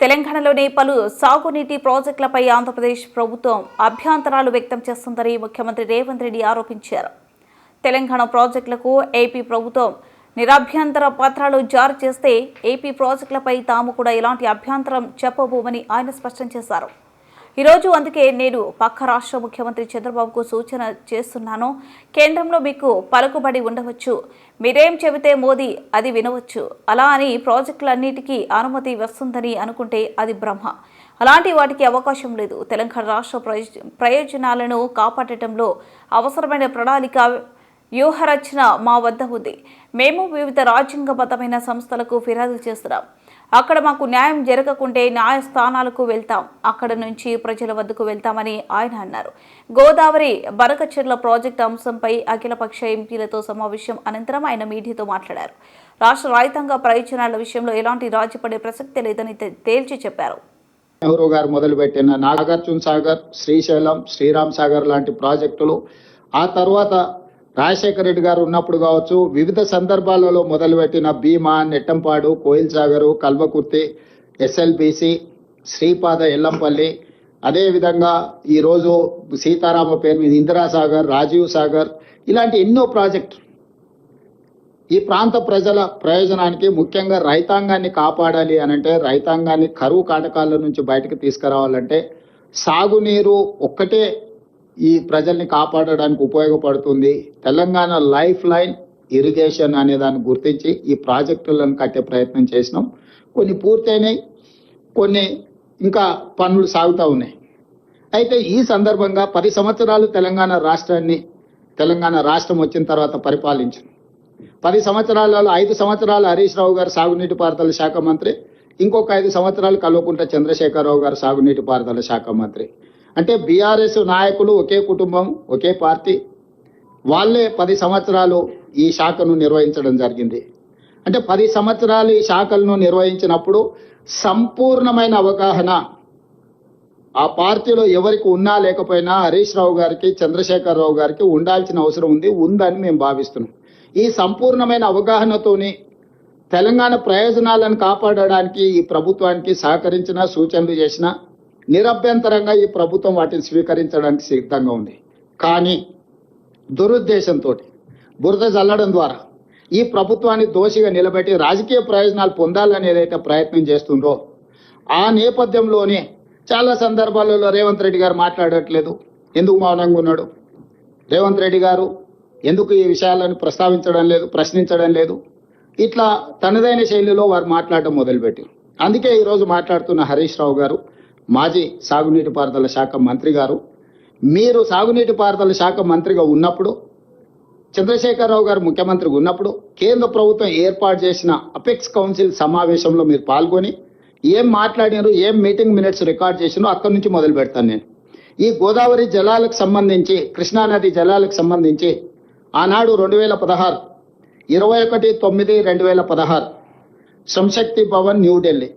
తెలంగాణలోని పలు సాగునీటి ప్రాజెక్టులపై ఆంధ్రప్రదేశ్ ప్రభుత్వం అభ్యంతరాలు వ్యక్తం చేస్తుందని ముఖ్యమంత్రి రేవంత్ రెడ్డి ఆరోపించారు. తెలంగాణ ప్రాజెక్టులకు ఏపీ ప్రభుత్వం నిరభ్యంతర పత్రాలు జారీ చేస్తే ఏపీ ప్రాజెక్టులపై తాము కూడా ఎలాంటి అభ్యంతరం చెప్పబోమని ఆయన స్పష్టం చేశారు. ఈరోజు అందుకే నేను పక్క రాష్ట్ర ముఖ్యమంత్రి చంద్రబాబుకు సూచన చేస్తున్నాను. కేంద్రంలో మీకు పలుకుబడి ఉండవచ్చు. మీరేం చెబితే మోదీ అది వినవచ్చు. అలా అని ప్రాజెక్టులన్నిటికీ అనుమతి వస్తుందని అనుకుంటే అది బ్రహ్మ అలాంటి వాటికి అవకాశం లేదు. తెలంగాణ రాష్ట్ర ప్రయోజనాలను కాపాడటంలో అవసరమైన ప్రణాళిక వ్యూహరచన మా వద్ద ఉంది. మేము వివిధ రాజ్యాంగబద్ధమైన సంస్థలకు ఫిర్యాదు చేస్తున్నాం. అక్కడ మాకు న్యాయం జరగకుంటే న్యాయస్థానాలకు వెళ్తాం. అక్కడ నుంచి ప్రజల వద్దకు వెళ్తామని ఆయన అన్నారు. గోదావరి బరకచెర్ల ప్రాజెక్టు అంశంపై అఖిలపక్ష ఎంపీలతో సమావేశం అనంతరం ఆయన మీడియాతో మాట్లాడారు. రాష్ట్ర రైతాంగ ప్రయోజనాల విషయంలో ఎలాంటి రాజీపడే ప్రసక్తి లేదని తేల్చి చెప్పారు. నెహ్రూ గారు మొదలుపెట్టిన నాగార్జున సాగర్ శ్రీశైలం శ్రీరామ్ సాగర్ లాంటి ప్రాజెక్టులు ఆ తర్వాత రాజశేఖర రెడ్డి గారు ఉన్నప్పుడు కావచ్చు వివిధ సందర్భాలలో మొదలుపెట్టిన భీమా నెట్టంపాడు కోయిల్ సాగరు కల్వకుర్తి ఎస్ఎల్బిసి శ్రీపాద ఎల్లంపల్లి. అదేవిధంగా ఈరోజు సీతారామ పేరు మీద ఇందిరాసాగర్ రాజీవ్ సాగర్ ఇలాంటి ఎన్నో ప్రాజెక్టు. ఈ ప్రాంత ప్రజల ప్రయోజనానికి ముఖ్యంగా రైతాంగాన్ని కాపాడాలి అనంటే రైతాంగాన్ని కరువు కాటకాల నుంచి బయటకు తీసుకురావాలంటే సాగునీరు ఒక్కటే ఈ ప్రజల్ని కాపాడడానికి ఉపయోగపడుతుంది. తెలంగాణ లైఫ్ లైన్ ఇరిగేషన్ అనే దాన్ని గుర్తించి ఈ ప్రాజెక్టులను కట్టే ప్రయత్నం చేసినాం. కొన్ని పూర్తయినాయి కొన్ని ఇంకా పనులు సాగుతూ ఉన్నాయి. అయితే ఈ సందర్భంగా పది సంవత్సరాలు తెలంగాణ రాష్ట్రాన్ని తెలంగాణ రాష్ట్రం వచ్చిన తర్వాత పరిపాలించింది పది సంవత్సరాలలో ఐదు సంవత్సరాలు హరీష్ రావు గారు సాగునీటి పారుదల శాఖ మంత్రి ఇంకొక ఐదు సంవత్సరాలు కల్వకుంట్ల చంద్రశేఖరరావు గారు సాగునీటి పారుదల శాఖ మంత్రి. అంటే బీఆర్ఎస్ నాయకులు ఒకే కుటుంబం ఒకే పార్టీ వాళ్ళే పది సంవత్సరాలు ఈ శాఖను నిర్వహించడం జరిగింది. అంటే పది సంవత్సరాలు ఈ శాఖలను నిర్వహించినప్పుడు సంపూర్ణమైన అవగాహన ఆ పార్టీలో ఎవరికి ఉన్నా లేకపోయినా హరీష్ రావు గారికి చంద్రశేఖరరావు గారికి ఉండాల్సిన అవసరం ఉంది ఉందని మేము భావిస్తున్నాం. ఈ సంపూర్ణమైన అవగాహనతోని తెలంగాణ ప్రయోజనాలను కాపాడడానికి ఈ ప్రభుత్వానికి సహకరించిన సూచనలు చేసిన నిరభ్యంతరంగా ఈ ప్రభుత్వం వాటిని స్వీకరించడానికి సిద్ధంగా ఉంది. కానీ దురుద్దేశంతో బురద చల్లడం ద్వారా ఈ ప్రభుత్వాన్ని దోషిగా నిలబెట్టి రాజకీయ ప్రయోజనాలు పొందాలని ఏదైతే ప్రయత్నం చేస్తుందో ఆ నేపథ్యంలోనే చాలా సందర్భాలలో రేవంత్ రెడ్డి గారు మాట్లాడట్లేదు. ఎందుకు మౌనంగా ఉన్నాడు? రేవంత్ రెడ్డి గారు ఎందుకు ఈ విషయాలను ప్రస్తావించడం లేదు ప్రశ్నించడం లేదు? ఇట్లా తనదైన శైలిలో వారు మాట్లాడడం మొదలుపెట్టారు. అందుకే ఈరోజు మాట్లాడుతున్న హరీష్ రావు గారు మాజీ సాగునీటి పారుదల శాఖ మంత్రి గారు. మీరు సాగునీటి పారుదల శాఖ మంత్రిగా ఉన్నప్పుడు చంద్రశేఖరరావు గారు ముఖ్యమంత్రిగా ఉన్నప్పుడు కేంద్ర ప్రభుత్వం ఏర్పాటు చేసిన అపెక్స్ కౌన్సిల్ సమావేశంలో మీరు పాల్గొని ఏం మాట్లాడినారు ఏం మీటింగ్ మినిట్స్ రికార్డ్ చేసినో అక్కడి నుంచి మొదలు పెడతాను నేను. ఈ గోదావరి జలాలకు సంబంధించి కృష్ణానది జలాలకు సంబంధించి ఆనాడు రెండు వేల పదహారు ఇరవై ఒకటి తొమ్మిది రెండు వేల పదహారు సంశక్తి భవన్ న్యూఢిల్లీ